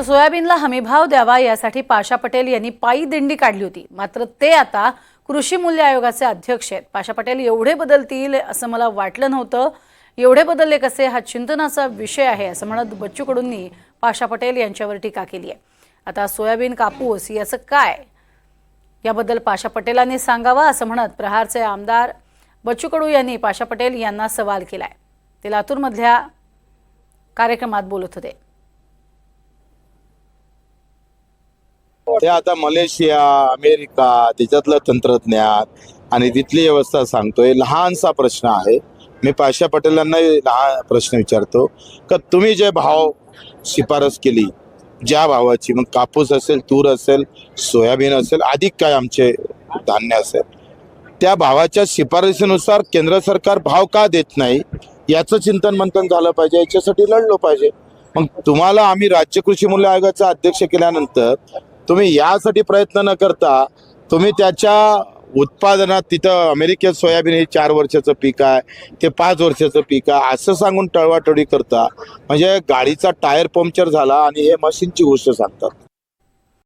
तर सोयाबीनला हमीभाव द्यावा यासाठी पाशा पटेल यांनी पायी दिंडी काढली होती. मात्र ते आता कृषी मूल्य आयोगाचे अध्यक्ष आहेत. पाशा पटेल एवढे बदलतील असं मला वाटलं नव्हतं. एवढे बदलले कसे हा चिंतनाचा विषय आहे असं म्हणत बच्चू कडूंनी पाशा पटेल यांच्यावर टीका केली आहे. आता सोयाबीन कापूस याचं काय? याबद्दल पाशा पटेलांनी सांगावा असं म्हणत प्रहारचे आमदार बच्चू कडू यांनी पाशा पटेल यांना सवाल केलाय. ते लातूरमधल्या कार्यक्रमात बोलत होते. ते आता मलेशिया अमेरिका त्याच्यातलं तंत्रज्ञान आणि तिथली व्यवस्था सांगतोय. लहानसा प्रश्न आहे. मी पाशा पटेलांना लहान प्रश्न विचारतो का तुम्ही जे भाव शिफारस केली ज्या भावाची मग कापूस असेल तूर असेल सोयाबीन असेल अधिक काय आमचे धान्य असेल त्या भावाच्या शिफारसीनुसार केंद्र सरकार भाव का देत नाही याचं चिंतन मंथन झालं पाहिजे याच्यासाठी लढलो पाहिजे. मग तुम्हाला आम्ही राज्य कृषी मूल्य आयोगाचा अध्यक्ष केल्यानंतर तुम्ही यासाठी प्रयत्न न करता तुम्ही त्याच्या उत्पादनात तिथं अमेरिकेत सोयाबीन हे चार वर्षाचं पीक आहे ते पाच वर्षाचं पीक आहे असं सांगून टळवाटळी करता. म्हणजे गाडीचा टायर पंक्चर झाला आणि हे मशीनची गोष्ट सांगतात.